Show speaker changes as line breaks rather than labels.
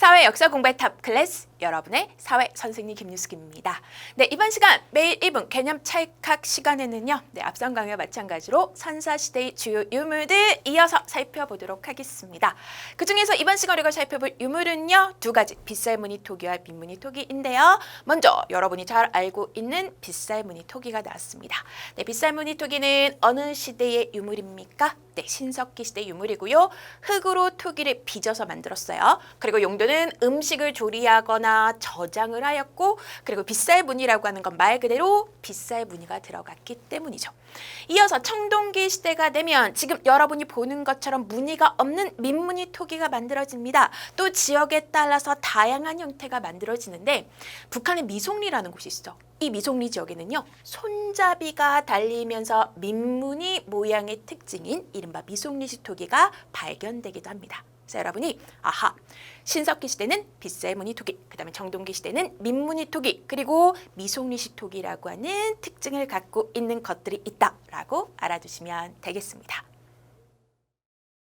사회 역사 공부의 탑 클래스 여러분의 사회 선생님 김유숙입니다. 네, 이번 시간 매일 1분 개념 찰칵 시간에는요. 네, 앞선 강의와 마찬가지로 선사 시대의 주요 유물들 이어서 살펴보도록 하겠습니다. 그중에서 이번 시간 우리가 살펴볼 유물은요. 두 가지. 빗살무늬 토기와 민무늬 토기인데요. 먼저 여러분이 잘 알고 있는 빗살무늬 토기가 나왔습니다. 네, 빗살무늬 토기는 어느 시대의 유물입니까? 네, 신석기 시대 유물이고요. 흙으로 토기를 빚어서 만들었어요. 그리고 용도는 음식을 조리하거나 저장을 하였고, 그리고 빗살 무늬라고 하는 건 말 그대로 빗살 무늬가 들어갔기 때문이죠. 이어서 청동기 시대가 되면 지금 여러분이 보는 것처럼 무늬가 없는 민무늬 토기가 만들어집니다. 또 지역에 따라서 다양한 형태가 만들어지는데 북한의 미송리라는 곳이 있어. 이 미송리 지역에는요 손잡이가 달리면서 민무늬 모양의 특징인 이른바 미송리식 토기가 발견되기도 합니다. 그래서 여러분이 아하 신석기 시대는 빗살 무늬 토기, 그다음에 정동기 시대는 민무늬 토기, 그리고 미송리식 토기라고 하는 특징을 갖고 있는 것들이 있다라고 알아두시면 되겠습니다.